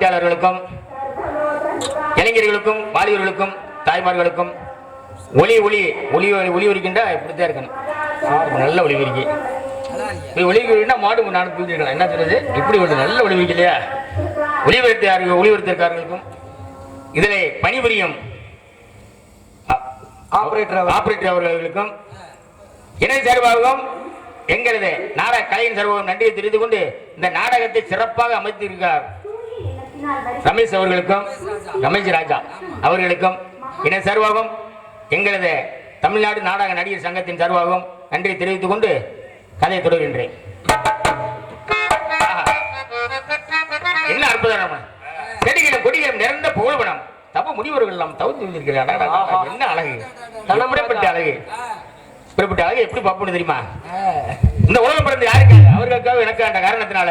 விழா கமிட்டியாளர்களுக்கும் இளைஞர்களுக்கும் வாலிபர்களுக்கும் தாய்மார்களுக்கும் ஒளி ஒளி ஒளி ஒளி ஒலிக்கின்ற இப்படித்தான் இருக்கணும். நல்ல ஒளி ஒலிக்கு இப்படி ஒளி ஒலிக்கினா மாடு நான் தூக்கிருக்கலாம் என்ன சொல்றது? இப்படி ஒரு நல்ல ஒளி ஒலிக்கலையா ஒளிவருத்தார்கள் ஒளிவருத்திருக்கார்களுக்கும் இதில் பணிபுரியும் ஆபரேட்டர் ஆபரேட்டர் அவர்களுக்கும் இணை சார்பாகவும் எங்களது நாடக கலையின் சார்பாகவும் நன்றியை தெரிந்து கொண்டு இந்த நாடகத்தை சிறப்பாக அமைத்திருக்கிறார். ரமேஷ் அவர்களுக்கும் ரமேஷ் ராஜா அவர்களுக்கும் இணை சார்பாகவும் எங்களது தமிழ்நாடு நாடக நடிகர் சங்கத்தின் சார்பாகவும் நன்றியை தெரிவித்துக் கொண்டு கதையை தொடர்கின்றேன். என்ன அற்புதம் செடிகளும் கொடிகளும் நிறைந்த புகழ்படம் தவ முனிவர்கள் எல்லாம் தவிர்த்து வந்திருக்கிறார் என்ன அழகு. தலைமுறைப்பட்ட அழகு. இப்படிப்பட்ட அழகு எப்படி பார்ப்போம் தெரியுமா? இந்த உலகம் பிறந்த யாருக்கு அவர்களுக்காக எனக்கு அந்த காரணத்தினால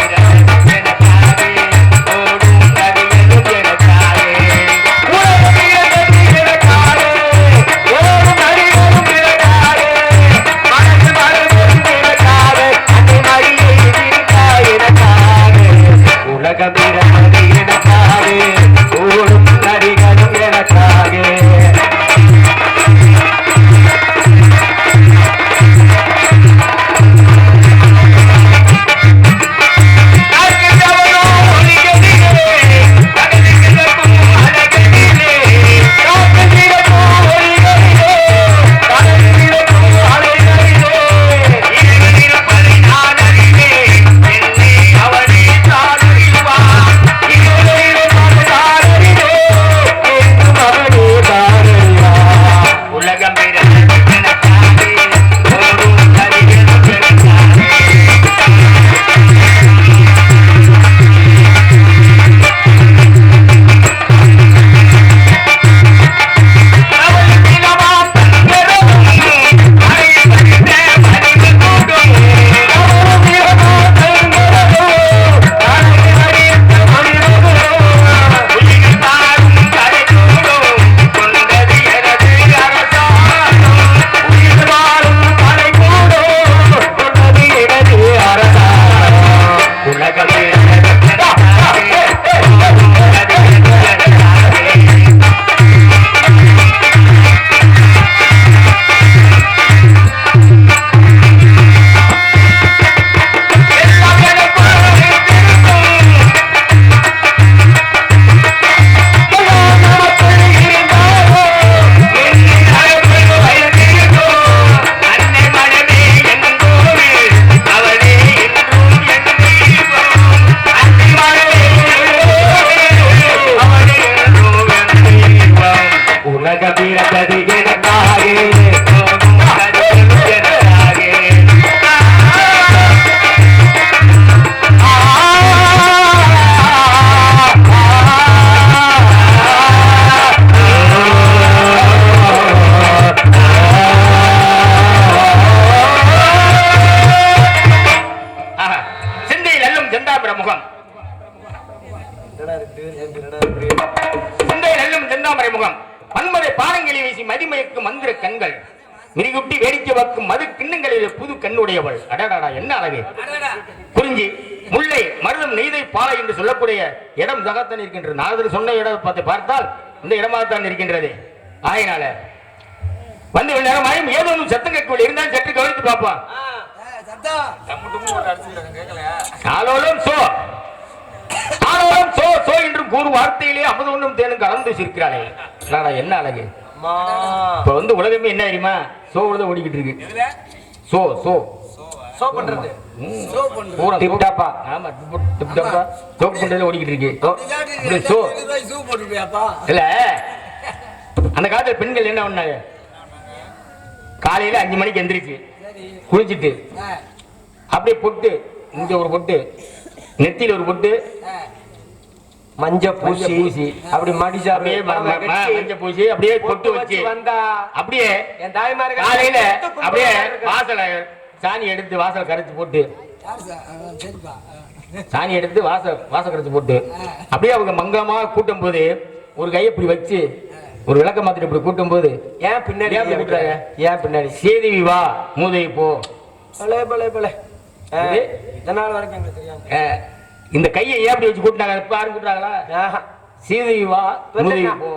சிந்தா பிரமுகம். செந்தாமிர முகம் சிந்தையில் அல்லும் செந்தாமரை முகம் மன்மதை பானங்களை வீசி மதிமயக்கும் மந்திர கண்கள். விரிகுட்டி வேடிக்கை வைக்கும் மது கிண்ணங்களில் புது கண்ணுடையவள். அடடாடா என்ன அழகு. குறிஞ்சி முல்லை மருதம் நெய்தை பாலை என்று சொல்லக்கூடிய இடம் தகத்தான் இருக்கின்றது. நாரதர் சொன்ன இடம் பார்த்து பார்த்தால் இந்த இடமாகத்தான் இருக்கின்றது. ஆகையினால வந்து நேரம் ஆயும் ஏதோ ஒன்றும் சத்தம் கேட்கவில்லை. இருந்தாலும் சற்று கவனித்து பார்ப்பான் ஆலோலம் சோ. ஆலோலம் சோ சோ என்று கூறும் வார்த்தையிலே அமுது ஒன்றும் தேனும் கலந்து சிரிக்கிறாளே. என்ன அழகு? இப்ப வந்து உலகமே என்ன தெரியுமா? சோ தான் ஓடிக்கிட்டு இருக்கு. So so. சோ பண்றது. ஓடிக்கிட்டு இருக்கு. அப்படியே சோ. சூ போட்டுருப்பியாப்பா? இல்ல. அந்த காலத்துல பெண்கள் என்ன பண்ணாங்க? காலையில அஞ்சு மணிக்கு எந்திரிச்சு குளிச்சிட்டு அப்படியே பொட்டு இங்க ஒரு பொட்டு நெத்தியில ஒரு பொட்டு மஞ்ச பூசி மஞ்சள் பூசி. அப்படி மடிச்சா அப்படியே ம- ம- ம- மஞ்சள் பூசி அப்படியே பொட்டு வச்சு வந்தா அப்படியே என் தாய்மார்கள் காலையில அப்படியே. வாசலை சாணி எடுத்து வாசல் கரைச்சு போட்டு சாணி எடுத்து வாசல் வாசல் கரைச்சு போட்டு அப்படியே அவங்க மங்களமா கூட்டும் போது ஒரு கையை இப்படி வச்சு ஒரு விளக்க மாத்திரம் இப்படி கூட்டும் போது ஏன் பின்னாடி ஏன் பின்னாடி சேதேவி வா மூதை போ பலே பலே பலே? இதனால வரைக்கும் எங்களுக்கு தெரியாது. அஹ், இந்த கையை ஏன் அப்படி வச்சு கூட்டினாங்க? யாரும் கூட்டுறாங்களா. சேதேவி வா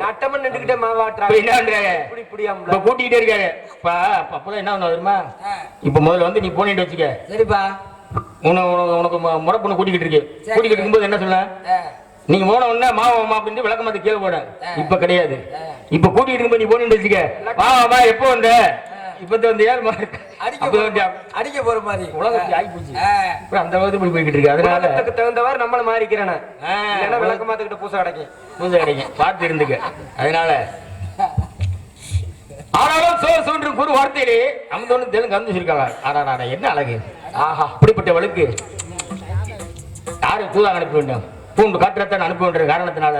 நட்டமன் நின்றுகிட்டே இப்ப மாவாட்டுறாங்க என்ன கூட்டிக்கிட்டே இருக்காரு. இப்ப அப்பதான் என்ன ஒண்ணு இப்ப முதல்ல வந்து நீ போனிட்டு வச்சுக்க? சரிப்பா. உன- உனக்கு உனக்கு மு- முறை பொண்ணு கூட்டிக்கிட்டு இருக்கு. கூட்டிக்கிட்டு இருக்கும்போது என்ன சொல்ல நீங்க போன உடனே மாமா மாமா அப்படின்னு விளக்க மாத்த கீழே போட இப்ப கிடையாது. இப்ப கூட்டிட்டு இருக்கும்போது நீ போனிட்டு வச்சுக்க? வா எப்போ வந்த? இப்ப வந்து ஏழு அடிக்க வந்து மாதிரி. அடிக்க போற மாதிரி. உலகத்துக்கு ஆகி போச்சு அந்த இப்படி போய்கிட்டு இருக்கு. அதனால தகுந்தவாறு நம்மள மாறிக்கிறேன் விளக்க மாத்துக்கிட்ட பூசை கிடைக்கும் பூஜை கிடைக்கும் பார்த்து இருந்துக்க. அதனால ஆனாலும் சோ சொல்ற ஒரு வார்த்தையிலே அமுதோன்னு தெலுங்கு கந்து வச்சிருக்காங்க. ஆடாடா என்ன அழகு? ஆஹா அப்படிப்பட்டவளுக்கு யாரு தூதாக அனுப்ப வேண்டும்? பூண்டு காற்றத்தான் அனுப்ப வேண்டிய காரணத்தினால.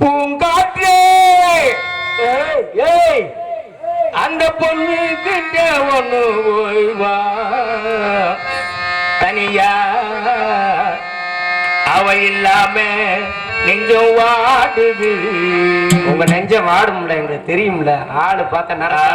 பூங்காற்றே! அந்த பொண்ணு கிட்ட ஒண்ணு ஓய்வா தனியா அவ இல்லாம நெஞ்சம் வாடுது. உங்க நெஞ்ச வாடும்ல எங்களுக்கு தெரியும்ல. ஆளு பார்த்தா நடக்க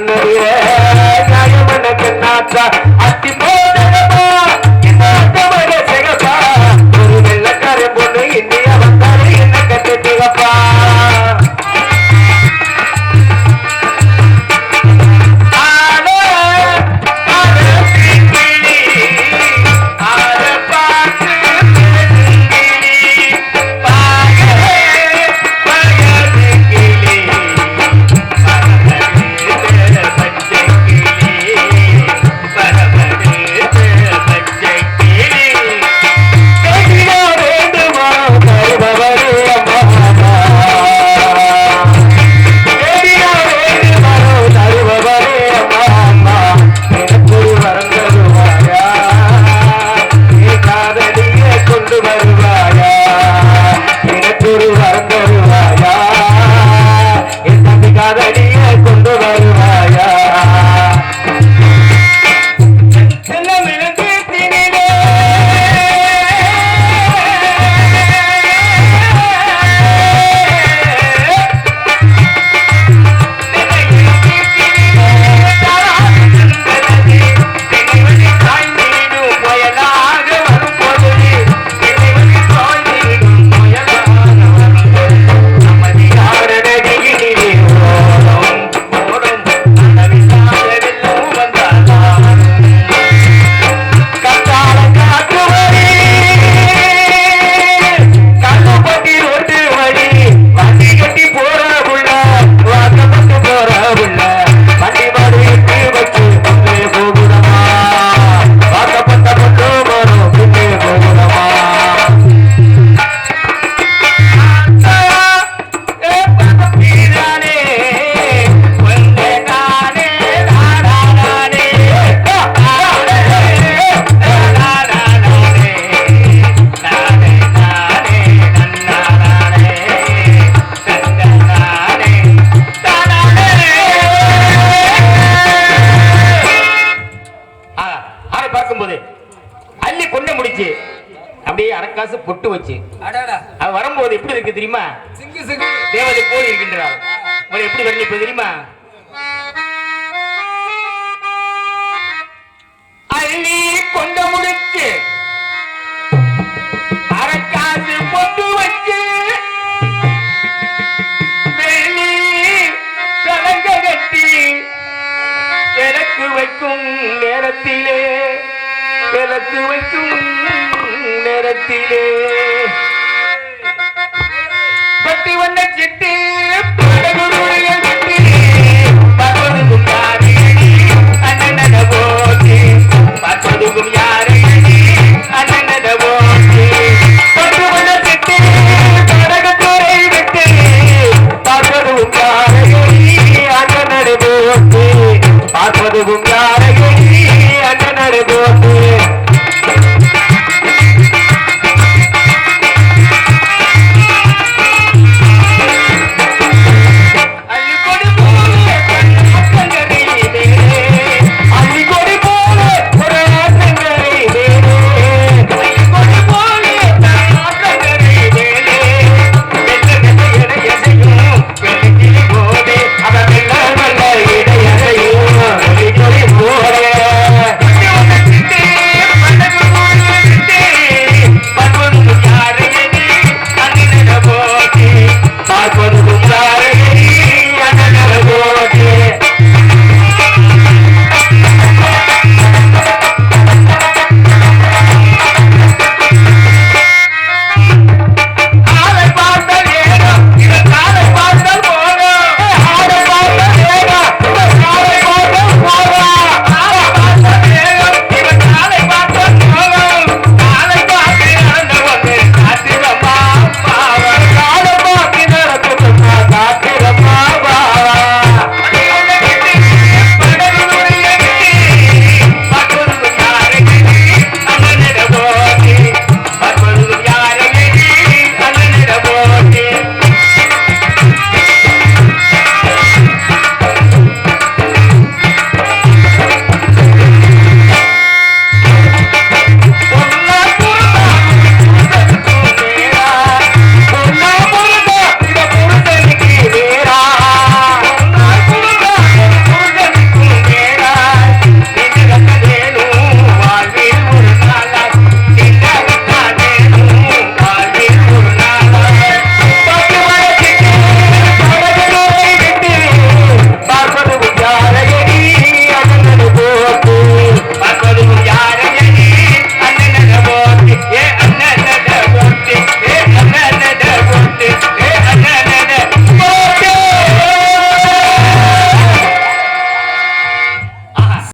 கண்ணதிரே நியாயமன கண்ணாச்சா காட்டு வரல இப்ப தெரியுமா? அள்ளி கொண்ட முடிச்சு அரக்காசு பொட்டு வச்சு வெளி சடங்க கட்டி விளக்கு வைக்கும் நேரத்திலே விளக்கு வைக்கும் நேரத்திலே. பட்டி வண்ண சிட்டு Hallelujah.